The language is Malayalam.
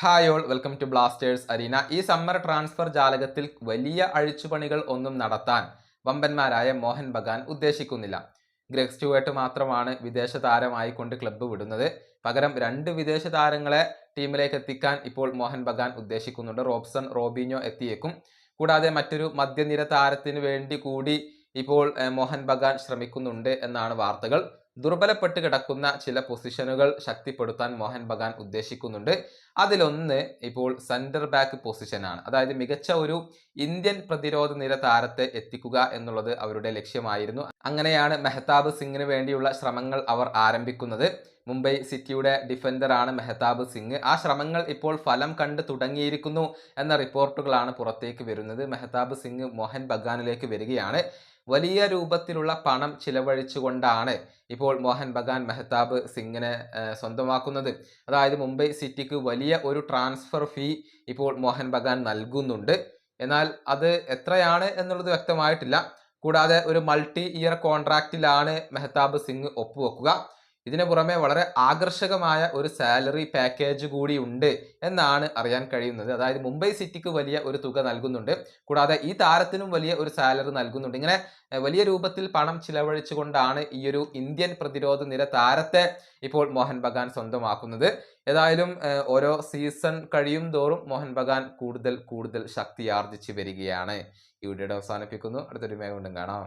Hi all welcome to Blasters arena ഈ സമ്മർ ട്രാൻസ്ഫർ ജാലകത്തിൽ വലിയ അഴിച്ചുപണികൾ ഒന്നും നടത്താൻ വമ്പന്മാരായ മോഹൻ ബഗാൻ ഉദ്ദേശിക്കുന്നില്ല. ഗ്രെഗ് സ്റ്റുവേർട്ട് മാത്രമാണ് വിദേശ താരമായിക്കൊണ്ട് ക്ലബ്ബ് വിടുന്നത്. പകരം രണ്ട് വിദേശ താരങ്ങളെ ടീമിലേക്ക് എത്തിക്കാൻ ഇപ്പോൾ മോഹൻ ബഗാൻ ഉദ്ദേശിക്കുന്നുണ്ട്. റോബ്സൺ റോബിനോ എത്തിയേക്കും. കൂടാതെ മറ്റൊരു മധ്യനിര താരത്തിന് വേണ്ടി കൂടി ഇപ്പോൾ മോഹൻ ബഗാൻ ശ്രമിക്കുന്നുണ്ട് എന്നാണ് വാർത്തകൾ. ദുർബലപ്പെട്ട് കിടക്കുന്ന ചില പൊസിഷനുകൾ ശക്തിപ്പെടുത്താൻ മോഹൻ ബഗാൻ ഉദ്ദേശിക്കുന്നുണ്ട്. അതിലൊന്ന് ഇപ്പോൾ സെന്റർ ബാക്ക് പൊസിഷനാണ് അതായത് മികച്ച ഒരു ഇന്ത്യൻ പ്രതിരോധ നിര താരത്തെ എത്തിക്കുക എന്നുള്ളത് അവരുടെ ലക്ഷ്യമായിരുന്നു. അങ്ങനെയാണ് മെഹ്താബ് സിംഗിന് വേണ്ടിയുള്ള ശ്രമങ്ങൾ അവർ ആരംഭിക്കുന്നത്. മുംബൈ സിറ്റിയുടെ ഡിഫൻഡറാണ് മെഹ്താബ് സിംഗ്. ആ ശ്രമങ്ങൾ ഇപ്പോൾ ഫലം കണ്ട് തുടങ്ങിയിരിക്കുന്നു എന്ന റിപ്പോർട്ടുകളാണ് പുറത്തേക്ക് വരുന്നത്. മെഹ്താബ് സിംഗ് മോഹൻ ബഗാനിലേക്ക് വരികയാണ്. വലിയ രൂപത്തിലുള്ള പണം ചിലവഴിച്ചുകൊണ്ടാണ് ഇപ്പോൾ മോഹൻ ബഗാൻ മെഹ്താബ് സിംഗിനെ സ്വന്തമാക്കുന്നത്. അതായത് മുംബൈ സിറ്റിക്ക് വലിയ ഒരു ട്രാൻസ്ഫർ ഫീ ഇപ്പോൾ മോഹൻ ബഗാൻ നൽകുന്നുണ്ട്. എന്നാൽ അത് എത്രയാണ് എന്നുള്ളത് വ്യക്തമായിട്ടില്ല. കൂടാതെ ഒരു മൾട്ടി ഇയർ കോൺട്രാക്റ്റിലാണ് മെഹ്താബ് സിംഗ് ഒപ്പുവെക്കുക. ഇതിനു പുറമെ വളരെ ആകർഷകമായ ഒരു സാലറി പാക്കേജ് കൂടി ഉണ്ട് എന്നാണ് അറിയാൻ കഴിയുന്നത്. അതായത് മുംബൈ സിറ്റിക്ക് വലിയ ഒരു തുക നൽകുന്നുണ്ട്. കൂടാതെ ഈ താരത്തിനും വലിയ ഒരു സാലറി നൽകുന്നുണ്ട്. ഇങ്ങനെ വലിയ രൂപത്തിൽ പണം ചിലവഴിച്ചുകൊണ്ടാണ് ഈ ഒരു ഇന്ത്യൻ പ്രതിരോധ നിര താരത്തെ ഇപ്പോൾ മോഹൻ ബഗാൻ സ്വന്തമാക്കുന്നത്. ഏതായാലും ഓരോ സീസൺ കഴിയും തോറും മോഹൻ ബഗാൻ കൂടുതൽ കൂടുതൽ ശക്തിയാർജിച്ചു വരികയാണ്. ഈ വീഡിയോയുടെ അവസാനിപ്പിക്കുന്നു. അടുത്തൊരു മേഖണ്ടും കാണാം.